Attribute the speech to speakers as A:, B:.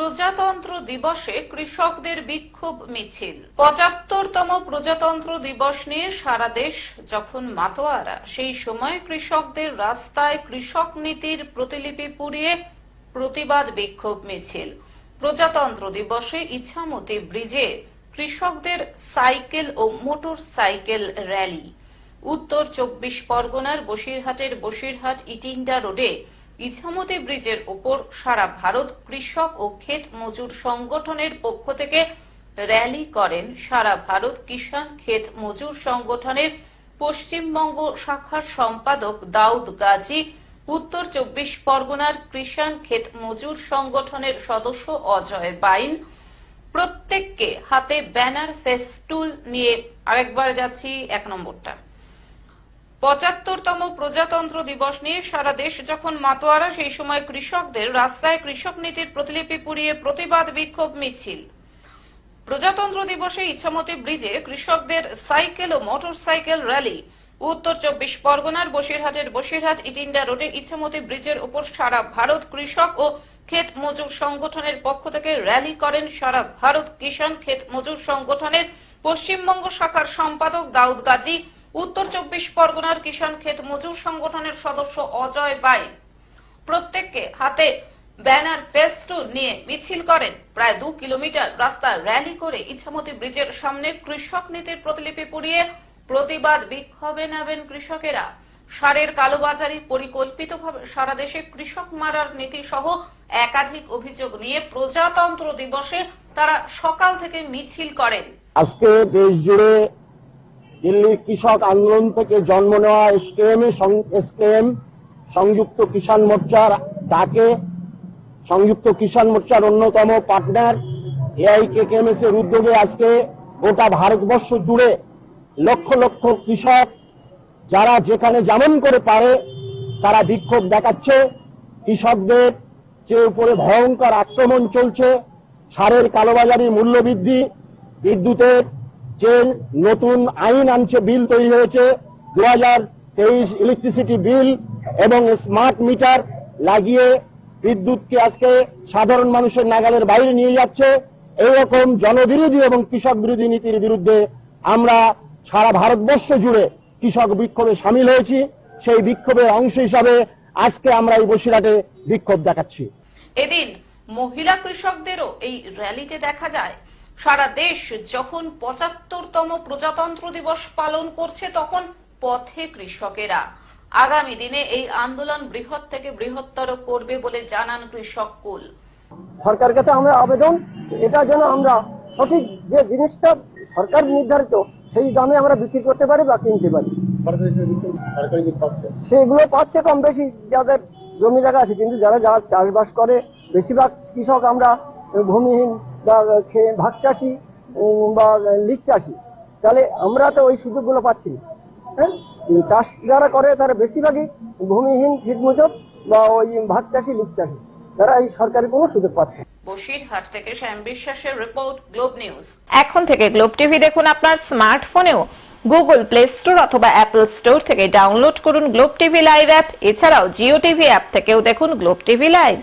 A: প্রজাতন্ত্র দিবসে কৃষকদের বিক্ষোভ মিছিল। পঁচাত্তরতম প্রজাতন্ত্র দিবস নিয়ে সারা দেশ যখন মাতোয়ারা, সেই সময় কৃষকদের রাস্তায় কৃষক নীতির প্রতিলিপি পুড়িয়ে প্রতিবাদ বিক্ষোভ মিছিল। প্রজাতন্ত্র দিবসে ইচ্ছামতি ব্রিজে কৃষকদের সাইকেল ও মোটর সাইকেল র্যালি। উত্তর চব্বিশ পরগনার বসিরহাটের বসিরহাট ইটিন্ডা রোডে ইছামতি ব্রিজের ওপর সারা ভারত কৃষক ও ক্ষেত মজুর সংগঠনের পক্ষ থেকে র্যালি করেন সারা ভারত কিষাণ ক্ষেত মজুর সংগঠনের পশ্চিমবঙ্গ শাখার সম্পাদক দাউদ গাজী, উত্তর চব্বিশ পরগনার কৃষাণ ক্ষেত মজুর সংগঠনের সদস্য অজয় বাইন। প্রত্যেককে হাতে ব্যানার, ফেস্টুল নিয়ে আরেকবার যাচ্ছি এক নম্বরটা। পঁচাত্তরতম প্রজাতন্ত্র দিবস নিয়ে সারা দেশ যখন মাতোয়ারা, সেই সময় কৃষকদের রাস্তায় কৃষক নীতির প্রতিলিপি পুড়িয়ে প্রতিবাদ বিক্ষোভ মিছিল। প্রজাতন্ত্র দিবসে ইচ্ছামতি ব্রিজে কৃষকদের সাইকেল ও মোটর সাইকেল র্যালি। উত্তর চব্বিশ পরগনার বসিরহাটের বসিরহাট ইটিন্ডা রোডে ইচ্ছামতি ব্রিজের উপর সারা ভারত কৃষক ও ক্ষেত মজুর সংগঠনের পক্ষ থেকে র্যালি করেন সারা ভারত কিষাণ ক্ষেত মজুর সংগঠনের পশ্চিমবঙ্গ শাখার সম্পাদক দাউদ গাজী। উত্তর চব্বিশ পরগনার কিষাণ ক্ষেত মজুর সংগঠনের সদস্য অজয় বাই প্রত্যেককে হাতে ব্যানার ফেস্টুন নিয়ে মিছিল করেন। প্রায় দু কিলোমিটার রাস্তা র্যালি করে ইচ্ছামতি ব্রিজের সামনে কৃষক নীতির প্রতিলিপি পুড়িয়ে প্রতিবাদ বিক্ষোভে নেবেন কৃষকেরা। সারের কালোবাজারি পরিকল্পিতভাবে সারা দেশে কৃষক মারার নীতি সহ একাধিক অভিযোগ নিয়ে প্রজাতন্ত্র দিবসে তারা সকাল থেকে মিছিল করেন।
B: আজকে দেশ জুড়ে দিল্লির কৃষক আন্দোলন থেকে জন্ম নেওয়া এসকেএম এসকেএম, সংযুক্ত কিষাণ মোর্চার ডাকে সংযুক্ত কিষাণ মোর্চার অন্যতম পার্টনার এআইকেকেএমএস এর উদ্যোগে আজকে গোটা ভারতবর্ষ জুড়ে লক্ষ লক্ষ কৃষক যারা যেখানে যেমন করে পারে, তারা বিক্ষোভ দেখাচ্ছে। কৃষকদের যে উপরে ভয়ঙ্কর আক্রমণ চলছে। সারের কালোবাজারি মূল্য বৃদ্ধি, বিদ্যুতের যে নতুন আইন আনছে, বিল তৈরি হয়েছে দু তেইশ ইলেকট্রিসিটি বিল এবং স্মার্ট মিটার লাগিয়ে বিদ্যুৎকে আজকে সাধারণ মানুষের নাগালের বাইরে নিয়ে যাচ্ছে। এইরকম জনবিরোধী এবং কৃষক বিরোধী নীতির বিরুদ্ধে আমরা সারা ভারতবর্ষ জুড়ে কৃষক বিক্ষোভে সামিল হয়েছি। সেই বিক্ষোভের অংশ হিসাবে আজকে আমরা এই বসিরাটে বিক্ষোভ দেখাচ্ছি।
A: এদিন মহিলা কৃষকদেরও এই র্যালিতে দেখা যায়। সারা দেশ যখন পঁচাত্তরতম প্রজাতন্ত্র দিবস পালন করছে তখন পথে কৃষকেরা। আগামী দিনে এই আন্দোলন বৃহৎ থেকে বৃহত্তর করবে বলে জানান কৃষক কুল।
C: সরকার কাছে আমরা আবেদন এটা যেন আমরা সঠিক যে জিনিসটা সরকার নির্ধারিত সেই দামে আমরা বিক্রি করতে পারি বা কিনতে পারি। সেগুলো পাচ্ছে কম বেশি যাদের জমি জায়গা আছে কিন্তু যারা যারা চাষবাস করে বেশিরভাগ কৃষক আমরা ভূমিহীন বা খে- ভাগ চাষি বা লিচ চাষি তাহলে আমরা তো ওই সুযোগগুলো পাচ্ছি না হ্যাঁ? চাষ যারা করে তারা বেশিরভাগই ভূমিহীন ফিটমুজব বা ওই ভাগ চাষি লিচ চাষি তারা এই সরকারি কোনো সুযোগ পাচ্ছে না।
A: বসিরহাট থেকে শ্যাম বিশ্বাসের রিপোর্ট গ্লোব নিউজ।
D: এখন থেকে গ্লোব টিভি দেখুন আপনার স্মার্টফোনেও। গুগল প্লে স্টোর অথবা অ্যাপল স্টোর থেকে ডাউনলোড করুন গ্লোব টিভি লাইভ অ্যাপ। এছাড়াও জিও টিভি অ্যাপ থেকেও দেখুন গ্লোব টিভি লাইভ।